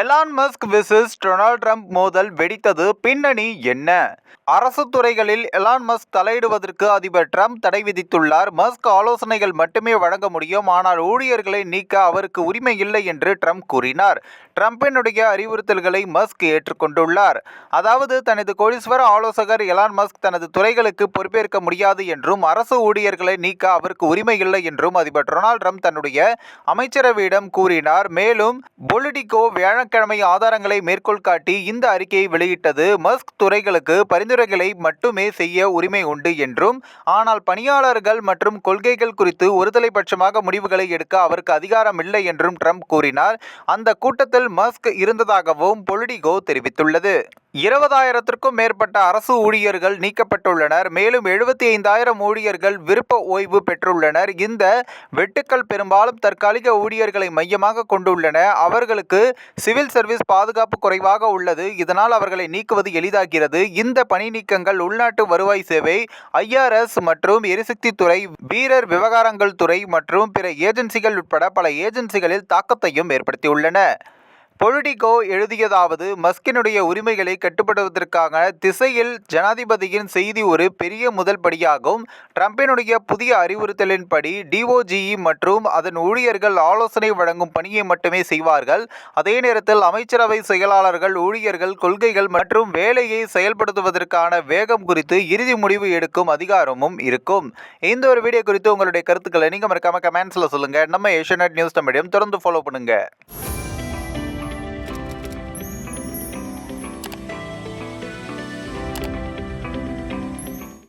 Elon Musk versus Donald Trump மோதல் வெடித்தது பின்னணி என்ன? அரசு துறைகளில் எலான் மஸ்க் தலையிடுவதற்கு அதிபர் ட்ரம்ப் தடை விதித்துள்ளார். மஸ்க் ஆலோசனைகள் மட்டுமே வழங்க முடியும். ஆனால் ஊழியர்களை நீக்க அவருக்கு உரிமை இல்லை என்று ட்ரம்ப் கூறினார். ட்ரம்பினுடைய அறிவுறுத்தல்களை மஸ்க் ஏற்றுக்கொண்டுள்ளார். அதாவது தனது கோடீஸ்வர ஆலோசகர் எலான் மஸ்க் தனது துறைகளுக்கு பொறுப்பேற்க முடியாது என்றும் அரசு ஊழியர்களை நீக்க அவருக்கு உரிமை இல்லை என்றும் அதிபர் டொனால்ட் ட்ரம்ப் தன்னுடைய அமைச்சரவையிடம் கூறினார். மேலும் பொலிடிகோ வியாழக்கிழமை ஆதாரங்களை மேற்கோள் காட்டி இந்த அறிக்கையை வெளியிட்டது மஸ்க் துறைகளுக்கு பரிந்துரைகளை மட்டுமே செய்ய உரிமை உண்டு என்றும் ஆனால் பணியாளர்கள் மற்றும் கொள்கைகள் குறித்து ஒருதலைபட்சமாக முடிவுகளை எடுக்க அவருக்கு அதிகாரம் இல்லை என்றும் ட்ரம்ப் கூறினார். அந்த கூட்டத்தில் மஸ்க் இருந்ததாகவும் பொலிடிகோ தெரிவித்துள்ளது. இருபதாயிரத்திற்கும் மேற்பட்ட அரசு ஊழியர்கள் நீக்கப்பட்டுள்ளனர். மேலும் எழுபத்தி ஐந்தாயிரம் ஊழியர்கள் விருப்ப ஓய்வு பெற்றுள்ளனர். இந்த வெட்டுக்கள் பெரும்பாலும் தற்காலிக ஊழியர்களை மையமாக கொண்டுள்ளன. அவர்களுக்கு சிவில் சர்வீஸ் பாதுகாப்பு குறைவாக உள்ளது. இதனால் அவர்களை நீக்குவது எளிதாகிறது. இந்த பணி நீக்கங்கள் உள்நாட்டு வருவாய் சேவை ஐஆர்எஸ் மற்றும் எரிசக்தி துறை வீரர் விவகாரங்கள் துறை மற்றும் பிற ஏஜென்சிகள் உட்பட பல ஏஜென்சிகளில் தாக்கத்தையும் ஏற்படுத்தியுள்ளன. பொலிடிகோ எழுதியதாவது மஸ்கினுடைய உரிமைகளை கட்டுப்படுவதற்கான திசையில் ஜனாதிபதியின் செய்தி ஒரு பெரிய முதல் படியாகும். ட்ரம்பினுடைய புதிய அறிவுறுத்தலின்படி டிஓஜிஇ மற்றும் அதன் ஊழியர்கள் ஆலோசனை வழங்கும் பணியை மட்டுமே செய்வார்கள். அதே நேரத்தில் அமைச்சரவை செயலாளர்கள் ஊழியர்கள் கொள்கைகள் மற்றும் வேலையை செயல்படுத்துவதற்கான வேகம் குறித்து இறுதி முடிவு எடுக்கும் அதிகாரமும் இருக்கும். இந்த ஒரு வீடியோ குறித்து உங்களுடைய கருத்துக்களை நீங்கள் மறக்காம கமெண்ட்ஸில் சொல்லுங்கள் நம்ம ஏஷியநெட் நியூஸ் தமிழையும் தொடர்ந்து ஃபாலோ பண்ணுங்கள்